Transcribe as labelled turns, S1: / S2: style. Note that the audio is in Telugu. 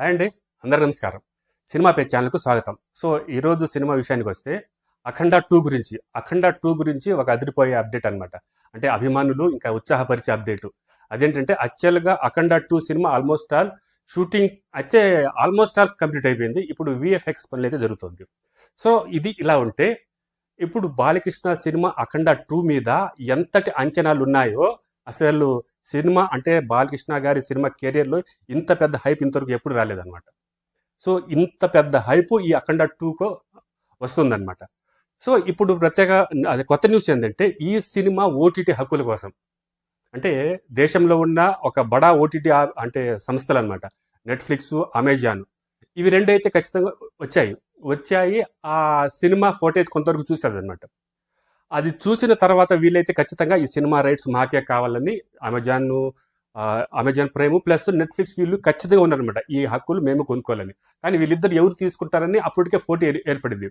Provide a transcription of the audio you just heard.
S1: హాయ్ అండి అందరికీ నమస్కారం. సినిమా పే ఛానల్కు స్వాగతం. సో ఈరోజు సినిమా విషయానికి వస్తే అఖండ టూ గురించి అఖండ టూ గురించి ఒక అదిరిపోయే అప్డేట్ అన్నమాట. అంటే అభిమానులు ఇంకా ఉత్సాహపరిచే అప్డేట్. అదేంటంటే యాక్చువల్గా అఖండ టూ సినిమా ఆల్మోస్ట్ ఆల్ షూటింగ్ అయితే ఆల్మోస్ట్ ఆల్ కంప్లీట్ అయిపోయింది. ఇప్పుడు విఎఫ్ఎక్స్ పనులు అయితే జరుగుతుంది. సో ఇది ఇలా ఉంటే ఇప్పుడు బాలకృష్ణ సినిమా అఖండ టూ మీద ఎంతటి అంచనాలు ఉన్నాయో అసలు సినిమా అంటే బాలకృష్ణ గారి సినిమా కెరియర్లో ఇంత పెద్ద హైప్ ఇంతవరకు ఎప్పుడు రాలేదన్నమాట. సో ఇంత పెద్ద హైప్ ఈ అఖండ టూకో వస్తుందన్నమాట. సో ఇప్పుడు ప్రత్యేక అది కొత్త న్యూస్ ఏంటంటే ఈ సినిమా ఓటీటీ హక్కుల కోసం. అంటే దేశంలో ఉన్న ఒక బడా ఓటీటీ అంటే సంస్థలు అనమాట నెట్ఫ్లిక్స్ అమెజాన్. ఇవి రెండు అయితే ఖచ్చితంగా వచ్చాయి. వచ్చాయి ఆ సినిమా ఫోటేజ్ కొంతవరకు చూసేది అనమాట అది చూసిన తర్వాత వీలైతే ఖచ్చితంగా ఈ సినిమా రైట్స్ మాకే కావాలని Amazon Amazon Prime plus Netflix వీళ్ళు ఖచ్చితంగా ఉన్నారనమాట ఈ హక్కులు మేము కొనుక్కోవాలని. కానీ వీళ్ళిద్దరు ఎవరు తీసుకుంటారని అప్పటికే పోటీ ఏర్పడింది.